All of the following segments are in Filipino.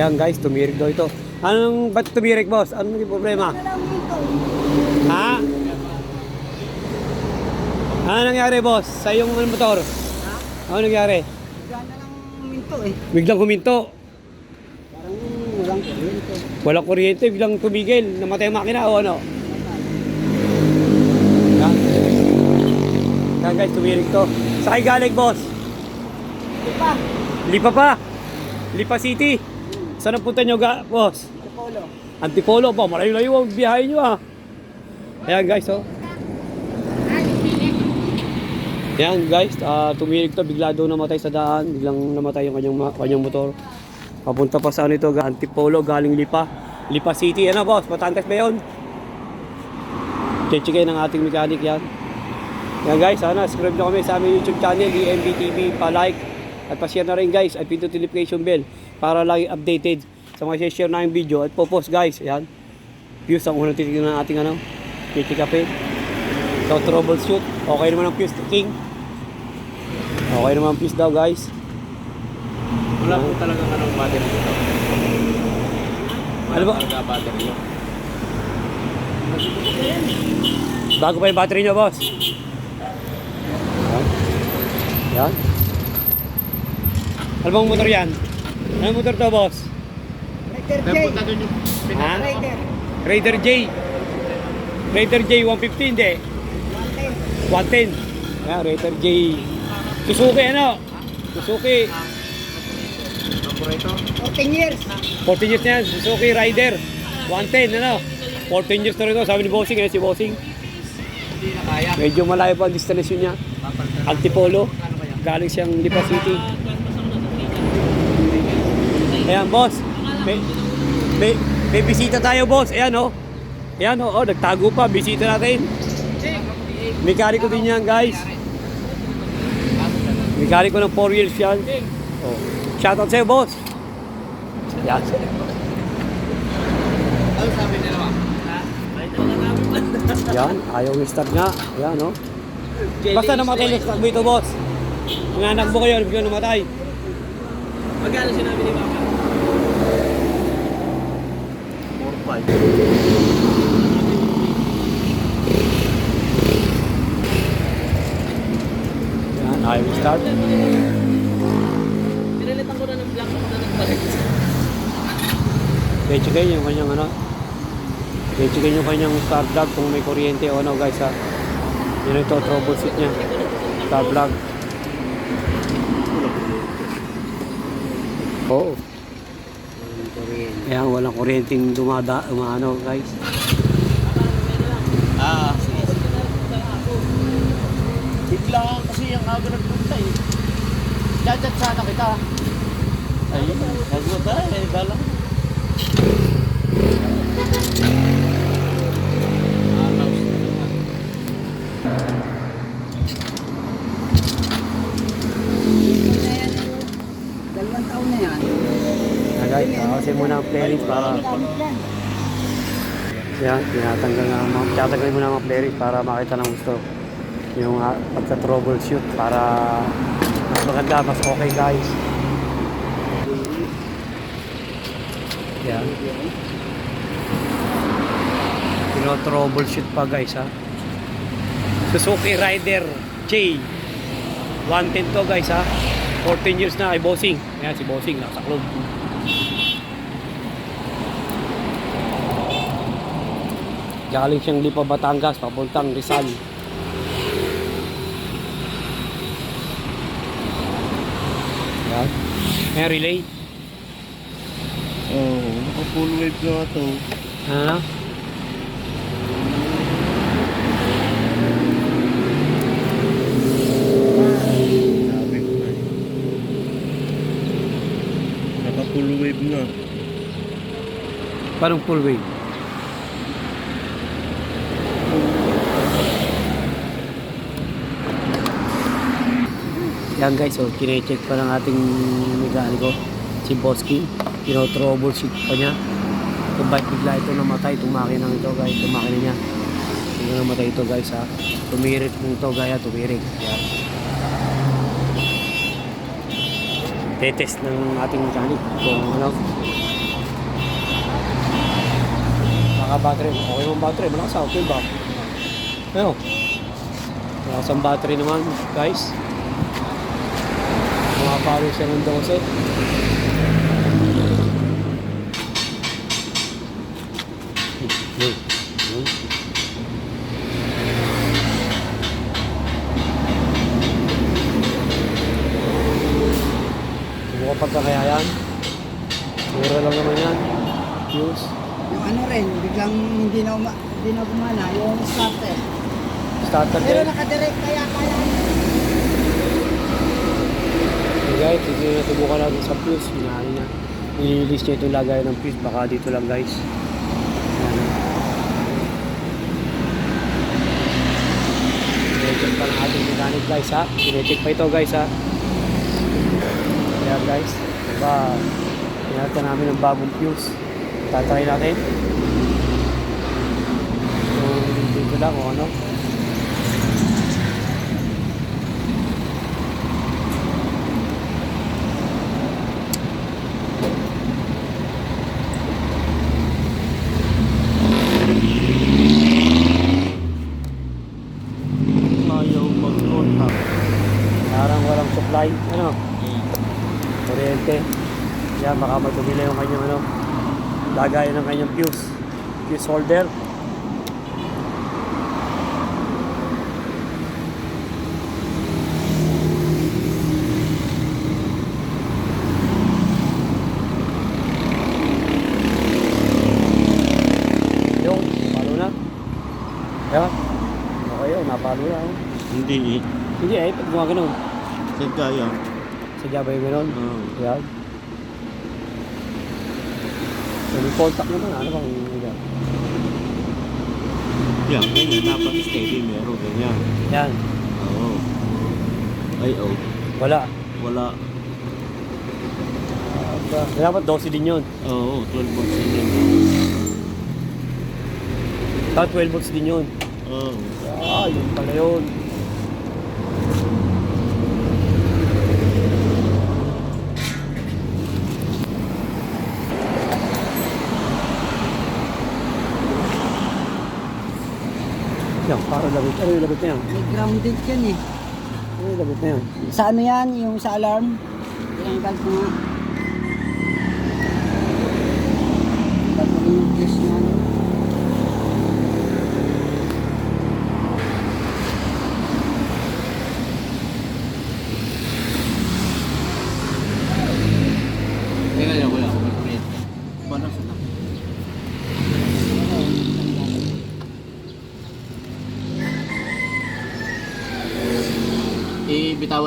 Yan guys, tumirik daw ito. Anong ba't tumirik boss? Anong naging problema? Ha? Ano nangyari boss sa iyong motor? Ano nangyari? Gana lang minto eh. Biglang huminto. Parang walang kuryente. Walang kuryente, biglang tumigil. Namatay ang makina o ano? Yan. Yan guys, tumirik to. Sa kay galing boss? Di ba? Lipa pa. Lipa City. Saan ang punta nyo ga, boss? Sa polo. Antipolo pa, malayo-layo ang biyahe nyo ah. Ayan guys, oh. Ayan guys, ah, tumirik to, bigla daw namatay sa daan, biglang namatay yung kanyang, kanyang motor. Papunta pa sa ano ito, ga- Antipolo, galing Lipa. Lipa City, ano boss, Batangas ba yun? Check ng ating mechanic yan. Yan guys, sana subscribe na kami sa aming YouTube channel, DMB TV, pa-like at pa-share na rin guys at pinto notification bell para lagi updated sa mga share na yung video at po-post guys. Yan. Views ang unang titignan ng ating ano, kitikapin. So troubleshoot. Okay naman ang fuse king. Okay naman ang fuse daw guys. Wala po talaga anong battery dito. Ano ba? Talaga battery yun. Bago pa yung battery nyo boss. Yan. Yan. Ano bang motor yan? Ano motor to boss? Rider J. Ha? Raider J. Raider J 150 hindi. 110. 110. Yan, Raider J. Suzuki ano? Suzuki. Operator. 14 years. 14 years na yan. Suzuki Rider. 110 ano? 14 years na rin ito. Sabi ni Bossing, eh, si Bossing. Hindi na kaya. Medyo malayo pa ang destination niya. Antipolo. Galing siyang Lipa City. Ayan, boss. May, may, may bisita tayo, boss. Ayan, oh. Ayan, oh. oh nagtago pa. Bisita natin. Mekaniko din yan, guys. Mekaniko ng 4 years yan. Oh. Shoutout sa'yo, boss. Yan. Ano sabi nila ba? Yan. Ayaw yung start nga. Ayan, oh. Basta namatay yung mo ito, boss. Mga anak mo kayo, biglang namatay. Magkano sinabi ni Mama? 4-5. Yan, ayaw yung start. Pinalitan ko na ng black na nagbalik. Check-checkin yung kanyang ano. Check-checkin yung kanyang star plug kung may kuryente o ano guys ha. Yun ito, troubleshoot niya. Star plug. Oo. Kaya walang kuryenteng dumada, umano guys. Ah, sige. Bigla kasi yung aga nagpunta eh. Jajat sana kita. Ayun, nagulat tayo eh, dala. Ah, mouse na naman. Dalawang taon na yan. Na kasi muna ang playlist para yan, tinatanggal nga mga, tinatanggal muna ang mga playlist para makita ng gusto yung uh, pagka-troubleshoot para mas maganda, mas okay guys. Yan. Pino-troubleshoot pa guys ha. Suzuki Rider J 110 to guys ha. 14 years na kay Bossing. Ayan si Bossing nasa club. Galing siyang Lipa Batangas, papuntang Rizal. Ayan. Ayan, relay. Oo, oh, naka full wave na ito. Ano? Sabi ko na eh. Naka full wave na. Parang full wave. Yan guys, so kine-check pa ng ating mekaniko si Boski. Kino-troubleshoot pa niya. Kung bakit bigla ito namatay, itong makina ito guys, itong makina niya. Bigla namatay ito guys ha. Tumirik mo ito gaya, tumirik. Yan. Tetest ng ating mechanic kung ano, Naka-battery. Okay yung battery. Malakas ah. Okay ba? Ano? Malakas ang battery naman, guys. Mga palo siya ng 12. Hmm. Hmm. Subukan pa ba kaya yan? Mura lang naman yan. Fuse. Yung ano rin, biglang hindi na, uma, hindi na gumana, yung starter. Starter Pero nakadirect kaya kaya. Okay guys, ito yung natubukan natin sa fuse. Hinahan niya. Nililis niya itong lagay ng fuse. Baka dito lang guys. Ayan. Sinecheck pa ng ating mechanic guys ha. Sinecheck pa ito guys ha. Ayan guys. Diba, pinalitan namin ng bagong fuse. Tatry natin. Kung dito lang o ano. Ayaw mag-contact. Parang walang supply. Ano? Kuryente. Yan, baka matubila yung kanyang ano. Lagayan ng kanyang fuse. Fuse holder. Yung, palo na. Yan. Okay yun, napalo na. oh. Hindi eh. Hindi eh, pag mga ganun. Sa gaya. Sadya ba yung ganun? Oo. Yan. So, may contact naman, ano bang yan? Yan, ganyan. Dapat steady meron. Ganyan. Yan, Oo. Ay, oh. wala. Wala. Uh, dapat 12 din yun. Oo, 12 volts din yan. Dapat 12 volts din yun. Oo. Ah, yun pala yun. Yan, para labit. Ano yung labit na yan? May grounded yan eh. Ano yung labit na yan? Sa ano yan, yung sa alarm. Tinanggal ko nga. Bago rin yung fuse niya. ano. Tingnan niyo, kuya. May kuryente. Paano sa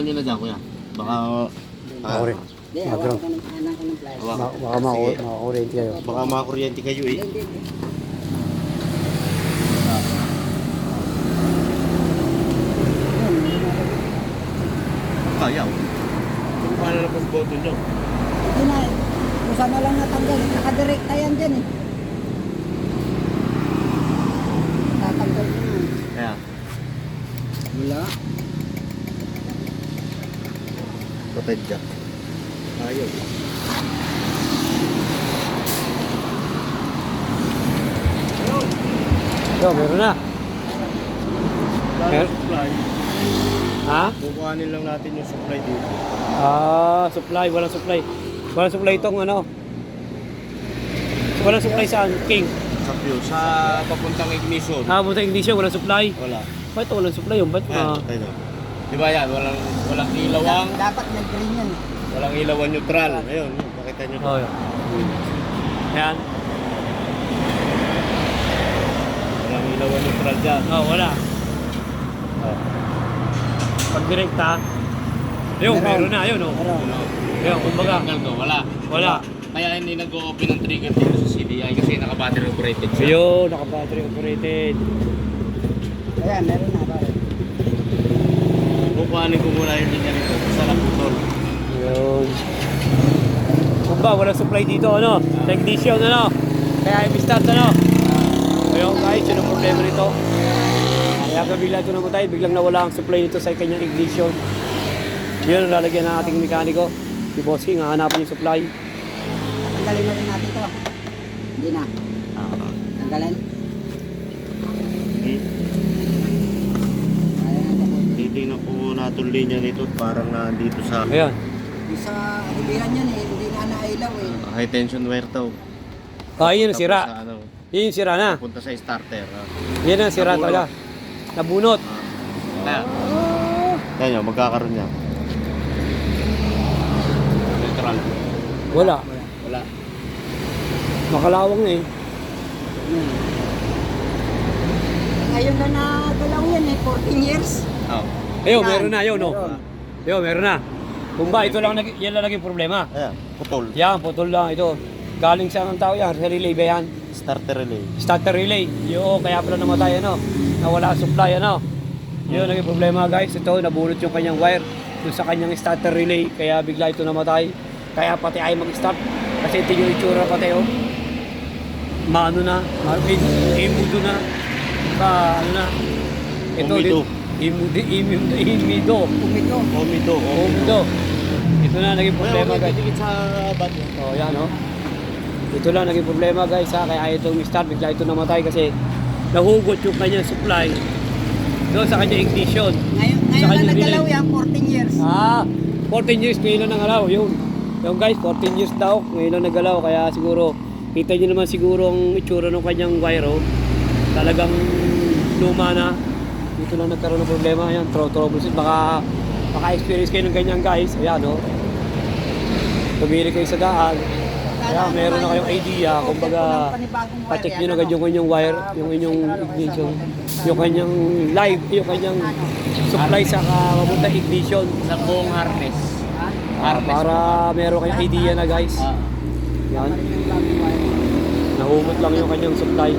Ibitawan niyo na dyan, kuya. Baka... Ako rin. Hindi, hawakan ko ng ko ng. Ma- Baka maka- maka-oriente kayo. Baka makakuryente kayo eh. Hindi, Kaya. Kung paano na pag boto nyo? Hindi na, kung saan na lang natanggal, nakadirect na yan dyan eh. Tatanggal ko na. Kaya. Wala. Protect jack. Ayaw. Yo, meron na. Mer- supply. Ha? Kukuhanin lang natin yung supply dito. Ah, supply. Walang supply. Walang supply itong ano. Walang supply saan? King. Sa fuse. Sa papuntang ignition. Ah, punta ignition. Walang supply. Wala. Bakit walang supply yun? Ba't ah, na. Di ba yan? Walang, walang ilawang, Dapat nag-green yan. walang ilawang neutral. Ayun, yun, pakita nyo. Oh, yun. Ayan. Walang ilawang neutral dyan. Oh, wala. Oh. Pag direkta, yun, Meron. meron na. Yun, oh. Meron. Yun, kumbaga. Ko, wala. Wala. Kaya hindi nag-o-open ng trigger dito sa CDI kasi naka-battery operated siya. Ayun, naka-battery operated. Ayan, meron na. Kukuhanin ko muna yung linya nito sa laputol. Ayun. Kung ba, walang supply dito, ano? Sa ignition, ano? Kaya i-start, ano? Ayun, guys, yun ang problema nito. Kaya ka bigla ito namatay, biglang nawala ang supply nito sa kanyang ignition. Yun ang lalagyan ng ating mekaniko. Si Boss King, hahanapan yung supply. Tanggalin na rin natin to. Hindi na. Ah. Galan. Hindi. Ayan ang tapos. Titingnan itong linya nito. Parang nandito sa Ayan. Sa hibihan yan eh, hindi na nailaw eh. high tension wire to. Ah, yun ang Tapos sira. Sa, ano, Yun yung sira na. punta sa starter. ah. Yan ang sira Nabunot. talaga. Nabunot. Kaya, kaya nyo, magkakaroon niya. Neutral. Wala. Wala. Makalawang na eh. Ngayon na nagalaw yan eh, 14 years. Oh. Yan. meron na. Ayun, no. Ayun, meron na. Kung ba, ito lang, nag- yan lang naging problema. Ayan, putol. Yan, putol lang ito. Galing sa ang tao yan, sa relay ba yan? Starter relay. Starter relay. Yung kaya pala namatay ano. Nawala ang supply ano. Yun naging problema guys. Ito nabulot yung kanyang wire dun sa kanyang starter relay. Kaya bigla ito namatay. Kaya pati ay mag-start. Kasi ito yung itsura pati oh. Maano na. Ma imudo na. Ba, ano na. Ito Umido. Imudo. Imudo. Imudo. Pumito. Omido. Umido. Ito na naging problema guys. Dikit sa bad. Oh, yan oh. Ito lang naging problema guys ha, kaya itong start, bigla ito namatay kasi nahugot yung kanyang supply doon sa kanyang ignition. Ngayon, ngayon na nagalaw yan, 14 years. Ah, 14 years ngayon lang nagalaw, yun. Yung guys, 14 years daw, ngayon lang nagalaw, kaya siguro, kita nyo naman siguro ang itsura ng kanyang wire, oh. Talagang luma na. Dito lang nagkaroon ng problema, yan, throw troubleshoot, baka, baka experience kayo ng ganyan guys, ayan oh. Tumili kayo sa daan, kaya meron na kayong idea, kumbaga, pacheck nyo na agad yung kanyang wire, yung inyong ignition, yung kanyang live, yung kanyang supply sa kapunta ignition. Sa buong harness. Ah, para meron kayong idea na guys. Ah. Yan. Nahugot lang yung kanyang supply.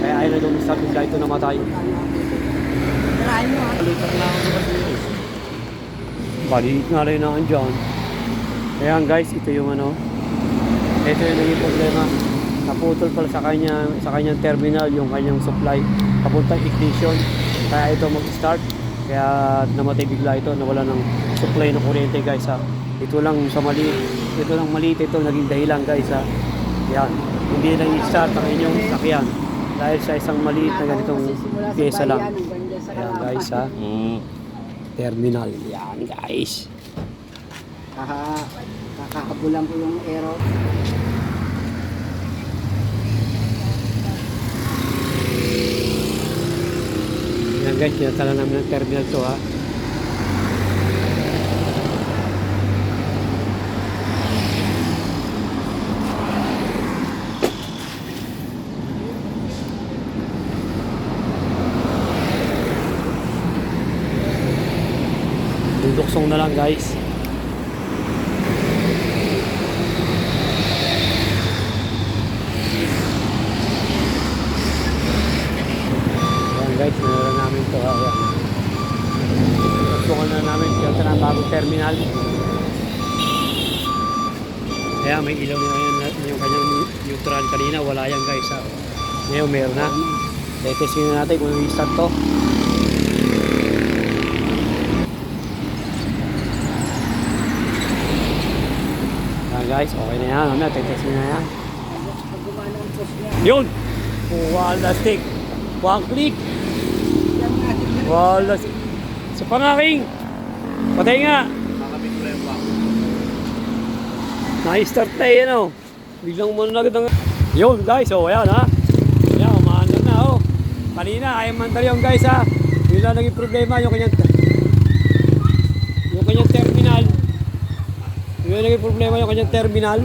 Kaya ayaw na lumistart bigla ito namatay. Tirahin mo ako. Baliit nga rin na dyan. Ayan guys, ito yung ano. Ito yung naging problema. Naputol pala sa kanya sa kanyang terminal yung kanyang supply papuntang ignition. Kaya ito mag-start. Kaya namatay bigla ito, nawala ng supply ng kuryente guys ha. Ito lang sa maliit. Ito lang maliit ito naging dahilan guys ha. Yan. Hindi lang i-start ang inyong sakyan. Dahil sa isang maliit na ganitong pyesa lang. Mm. Terminal. Yan guys. Kaka, kakakabulan ko yung aero. Yan guys, tinatala namin ng terminal to ha. Na lang guys. Ayan guys, nalalang namin to ha. Ayan. Na namin yung sa bagong terminal. Kaya may ilaw na yan yung kanyang neutral kanina. Wala yan guys ha. Ngayon meron na. Testing na natin kung i-start to. Guys, okay na yan. Mamaya, testing na yan. Yun! Wala stick. One click. yan natin yun. Wala stick. Sa pangaking. Patay nga. Na-start na yan oh. Biglang muna na agad ang... Yun guys, oh ayan ha. Ayan, umaandar na oh. Kanina, ayaw yung guys ha. Yun lang naging problema yung kanyang... Yung kanyang terminal. Yun lang naging problema yung kanyang terminal.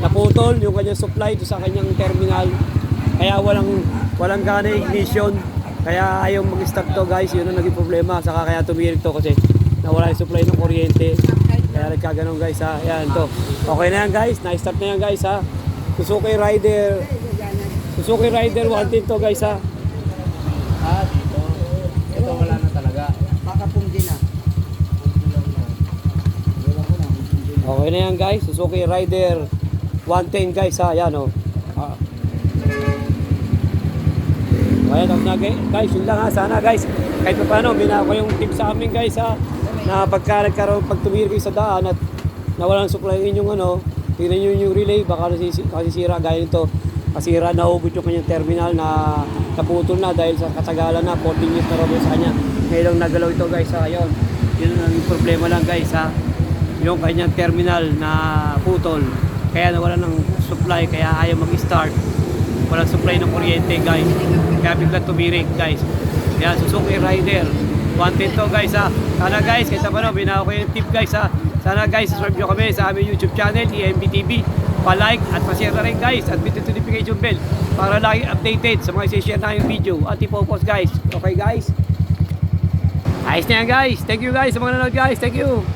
Naputol yung kanyang supply sa kanyang terminal. Kaya walang walang gana yung ignition. Kaya ayaw mag-start to guys. Yun ang naging problema. Saka kaya tumirik to kasi nawala yung supply ng kuryente. Kaya nagkaganon guys ha. Ayan to. Okay na yan guys. Na-start na yan guys ha. Suzuki Rider. Suzuki Rider 110 to guys ha. Ah, dito. Ito wala na talaga. Baka pumdi na. Okay na yan guys. Suzuki Rider 110 guys ha. Ayan o. Ah. Kaya tapos na guys. Yun lang ha. Sana guys. Kahit pa paano, binako yung tip sa amin guys ha. Na pagka nagkaroon, pag tumira kayo sa daan at nawalan supply yung inyong ano, tingnan nyo yung relay, baka nasisi- nasisira gaya nito. Kasira na hugot yung kanyang terminal na naputol na dahil sa katagalan na 14 years na raw sa kanya. Ngayon lang nagalaw ito guys sa ngayon. Yun ang problema lang guys ha. Yung kanyang terminal na putol. Kaya nawala ng supply kaya ayaw mag-start. Walang supply ng kuryente guys. Kaya bigla tumirik guys. Kaya Suzuki Rider. Wanted to guys ha. Sana guys, kahit pa binawa ko yung tip guys ha. Sana guys, subscribe nyo kami sa aming YouTube channel, EMBTV. Pa-like at pa-share na rin guys at bit notification bell para lagi updated sa mga isi-share na yung video at ipopost guys. Okay guys? Ayos na yan guys. Thank you guys sa mga nanonood guys. Thank you.